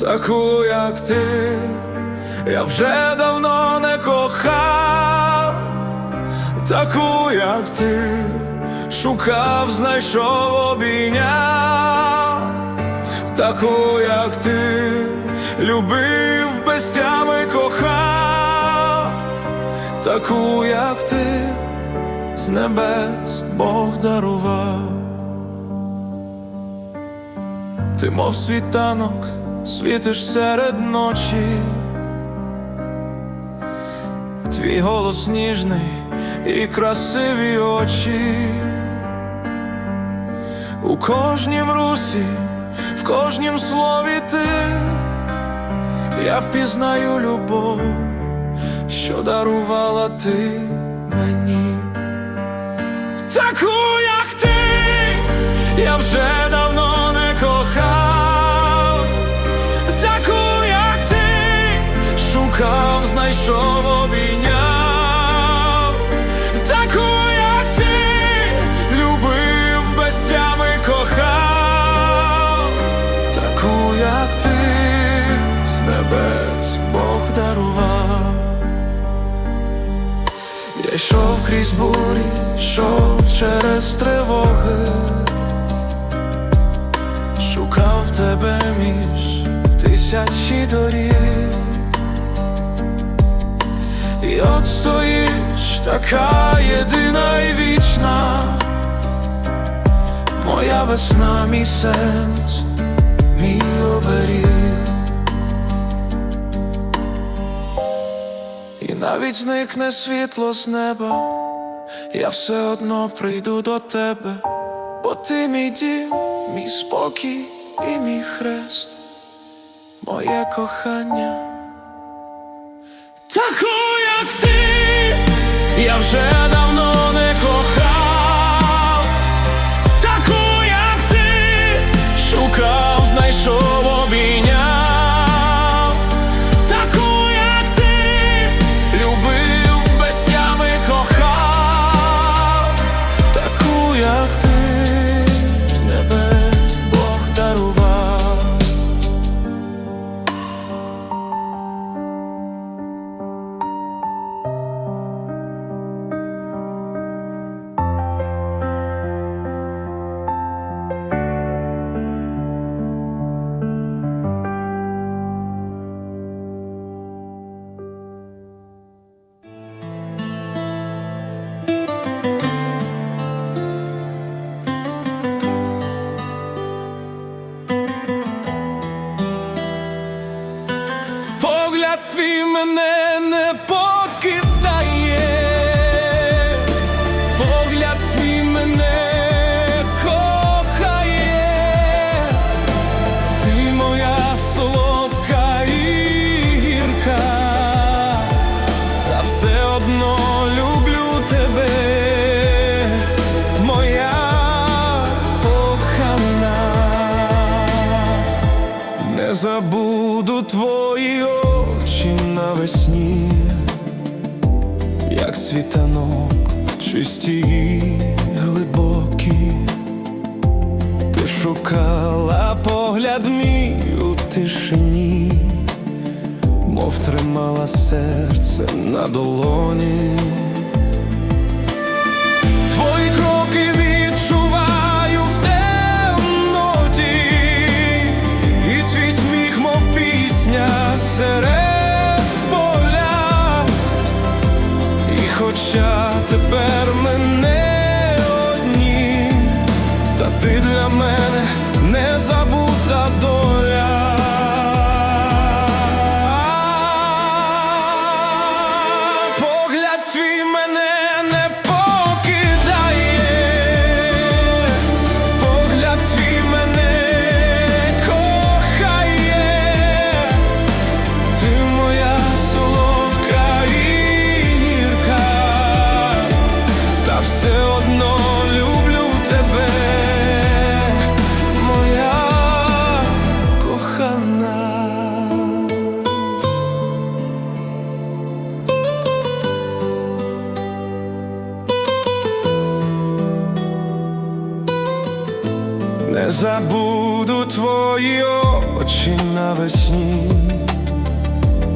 таку, як ти, я вже давно не кохав, таку, як ти, шукав, знайшов, обійняв, таку, як ти, любив без тями кохав, таку, як ти, з небес Бог дарував. Ти, мов світанок, світиш серед ночі, твій голос ніжний і красиві очі, у кожнім русі, в кожнім слові ти, я впізнаю любов, що дарувала ти мені. Таку, як ти, я вже давно шукав, знайшов, обійняв, таку, як ти, любив, без тями кохав, таку, як ти, з небес Бог дарував. Я йшов крізь бурі, йшов через тривоги, шукав тебе між тисячі доріг, і от стоїш така єдина і вічна, моя весна, мій сенс, мій оберіг. І навіть зникне світло з неба, я все одно прийду до тебе, бо ти мій дім, мій спокій і мій хрест, моє кохання. Таку, як ти, я вже давно забуду твої очі навесні, як світанок, чисті і глибокі, ти шукала погляд мій у тишині, мов тримала серце на долоні.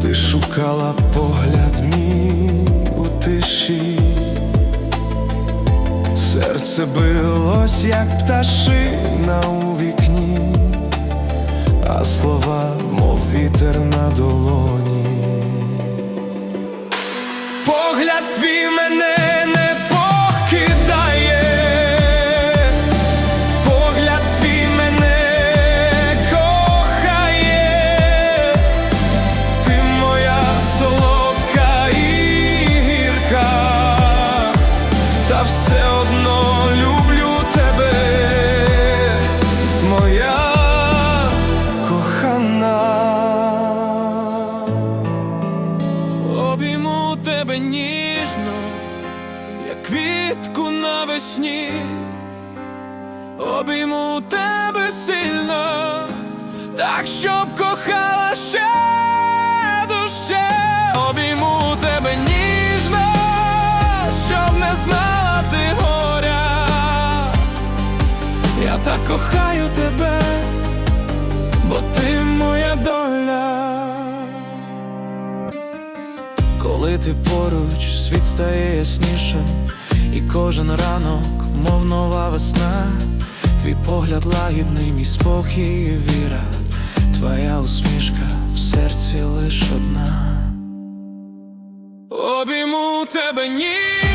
Ти шукала погляд мій у тиші, серце билось, як пташина у вікні, а слова, мов вітер на долоні. Погляд твій мене так кохаю тебе, бо ти моя доля. Коли ти поруч, світ стає яснішим, і кожен ранок, мов нова весна, твій погляд лагідний, мій спокій і віра, твоя усмішка в серці лиш одна. Обійму тебе ніжно,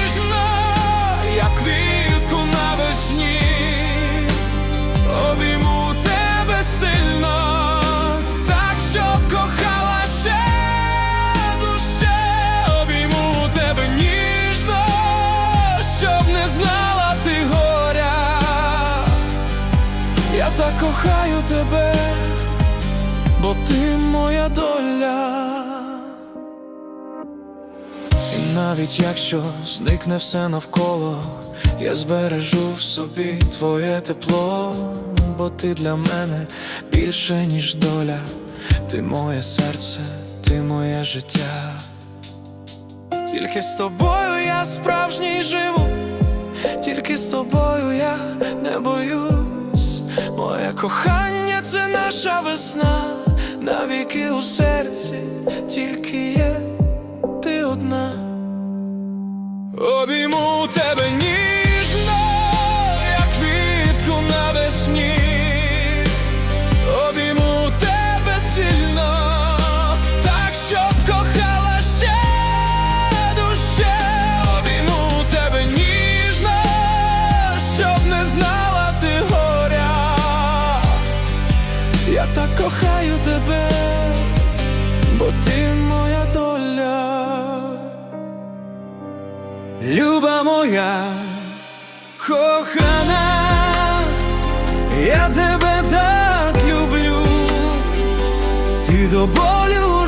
кохаю тебе, бо ти моя доля. І навіть якщо зникне все навколо, я збережу в собі твоє тепло, бо ти для мене більше, ніж доля, ти моє серце, ти моє життя. Тільки з тобою я справжній живу, тільки з тобою я не боюсь. Моє кохання це наша весна, навіки у серці, тільки є кохаю тебе, бо ти моя доля. Люба моя кохана, я тебе так люблю, ти до болю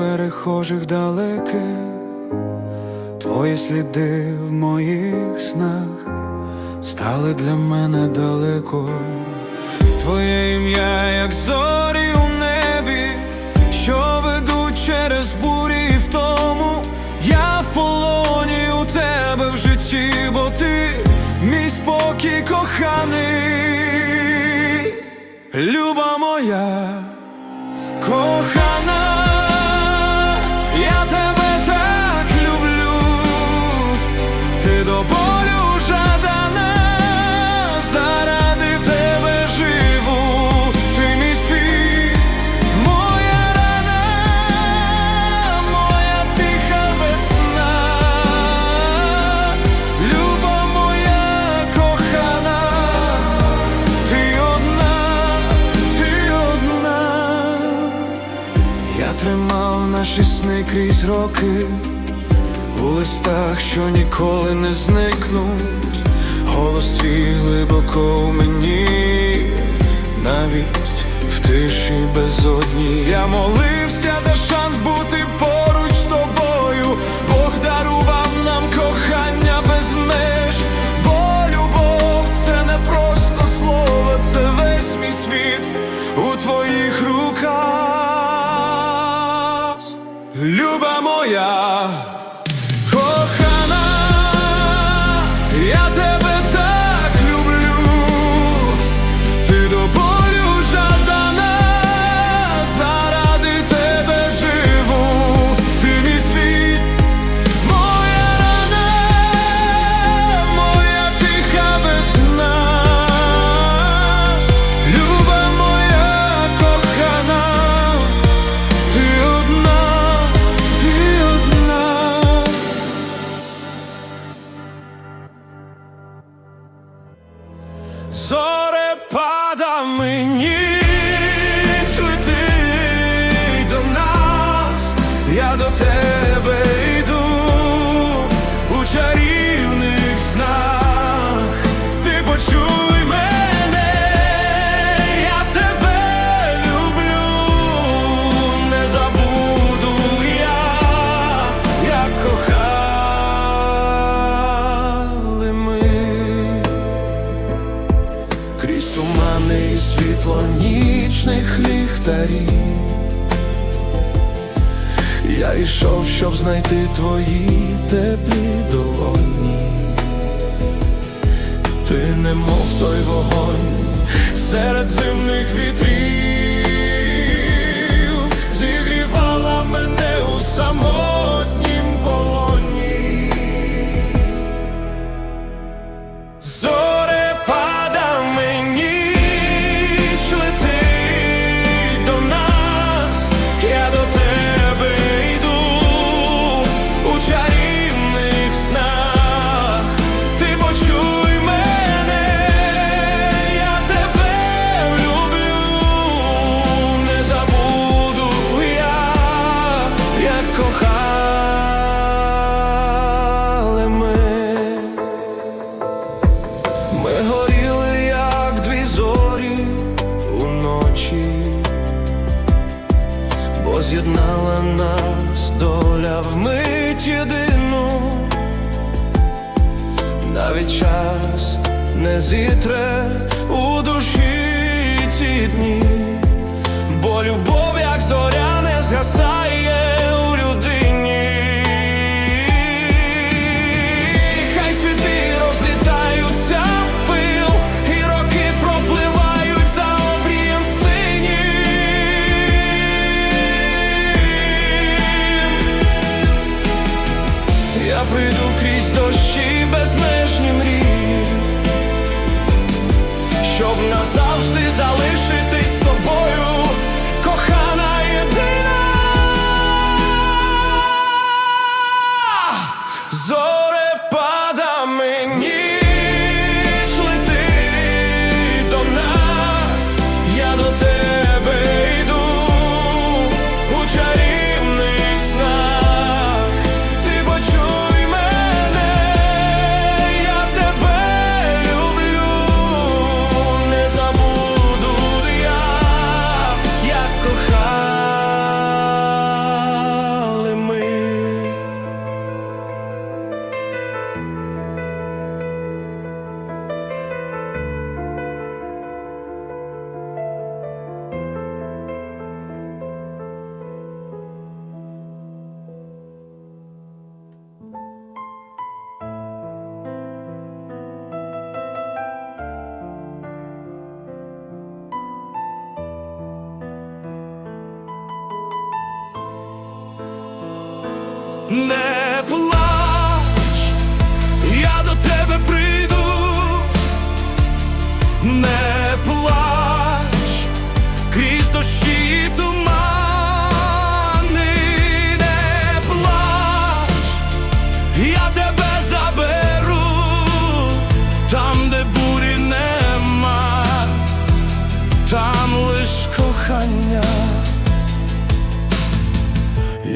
перехожих далеких, твої сліди в моїх снах стали для мене далеко. Твоє ім'я, як зорі у небі, що ведуть через бурі в тому, я в полоні у тебе в житті, бо ти мій спокій коханий, люба моя крізь роки, у листах, що ніколи не зникнуть, голос твій глибоко в мені, навіть в тиші безодні я молився за шанс бути. знайти твої теплі долоні, ти немов той вогонь серед зимних вітрів.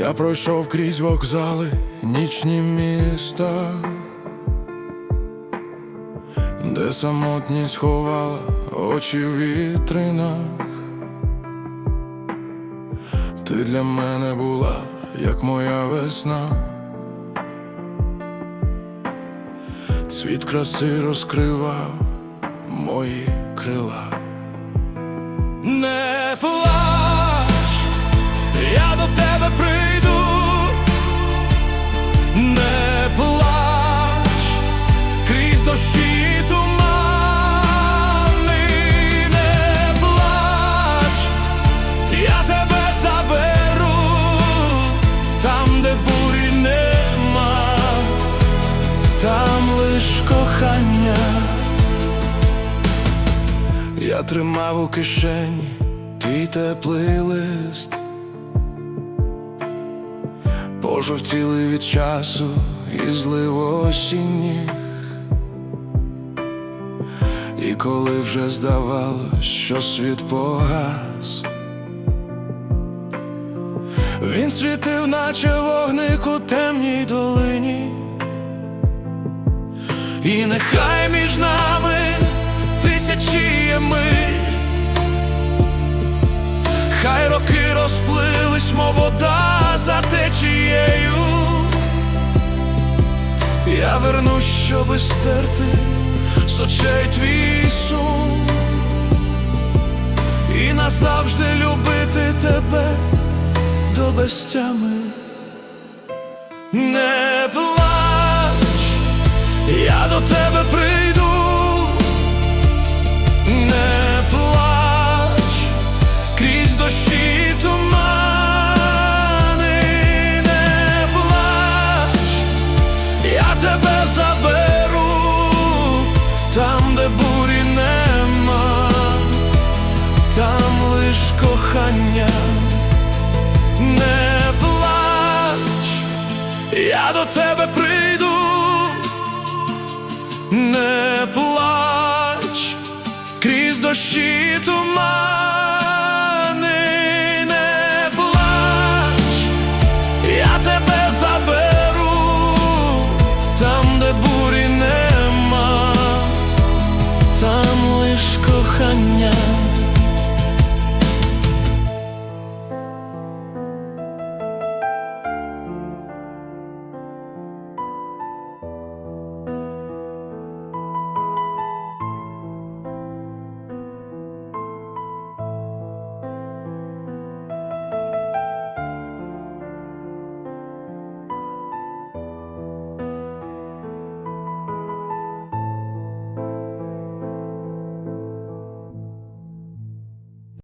Я пройшов крізь вокзали, нічні міста, де самотність ховала очі в вітринах, ти для мене була, як моя весна, цвіт краси розкривав мої крила. Не плач, я до тебе прийду. Тримав у кишені твій теплий лист, пожовтіли від часу і злив осінніх. І коли вже здавалось, що світ погас, він світив, наче вогник у темній долині. І нехай між нами миль Хай роки розплились, мов вода за течією. Я вернусь, щоби стерти з очей твій сум. І назавжди любити тебе до безтями. Не плач, я до тебе прийду, я до тебе прийду. Не плач крізь дощі